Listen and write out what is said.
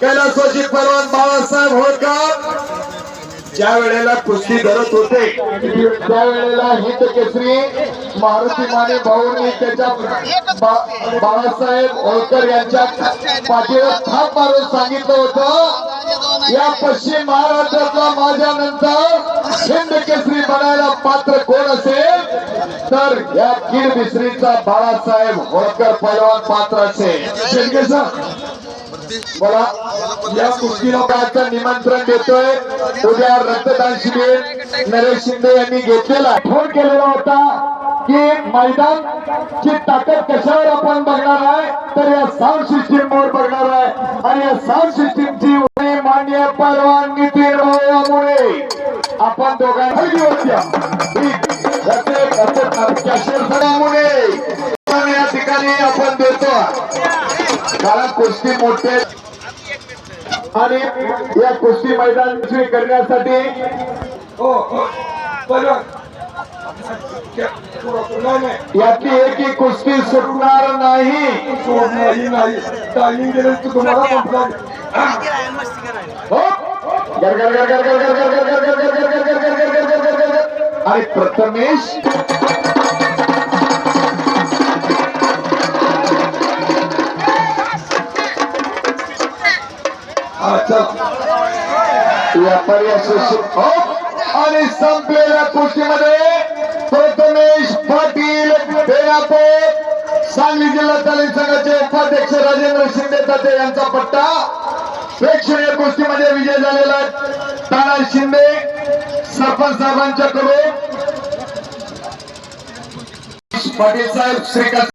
कैलासवासी परवान बाळासाहेब होळकर. ज्या वेळेला कुस्ती धरत होते त्या वेळेला हिंद केसरी मारुती माने भाऊंनी त्याच्या बाळासाहेब होळकर यांच्या पाठीवर थाप मारून सांगितलं होतं या पश्चिम महाराष्ट्रातला माझ्या नंतर हिंद केसरी बनायला पात्र कोण असेल तर या कीड मिश्रीचा बाळासाहेब होळकर पैलवान पात्र असेल. मला या कुस्तीला पाहायचं निमंत्रण देतोय. उद्या रक्तदान शिबिर नरेश शिंदे यांनी घेतलेला. फोन केलेला होता की मैदान ची ताकद कशावर आपण बघणार आहे? तर या साऊंड सिस्टीम वर बघणार आहे. आणि या साऊंड सिस्टीमची मान्य परवानगी नितीन आपण दोघांना या ठिकाणी आपण देतो कारण कुस्ती मोठे आणि या कुस्ती मैदान करण्यासाठी हो हो कुस्ती सुटणार नाही सोडणारी नाही टायमिंग दिलं तर तुम्हाला कंप्लेंट हो व्यापारी असोसिएशन आणि संपलेल्या कुस्तीमध्ये प्रथमेश पाटील बेनापूर सांगली जिल्हा तालीम संघाचे उपाध्यक्ष राजेंद्र शिंदे ताते यांचा पट्टा. प्रेक्षणीय कुस्तीमध्ये विजय झालेला आहे. ताना शिंदे सरपंच साहेबांच्या कडून पाटील साहेब श्रीकांत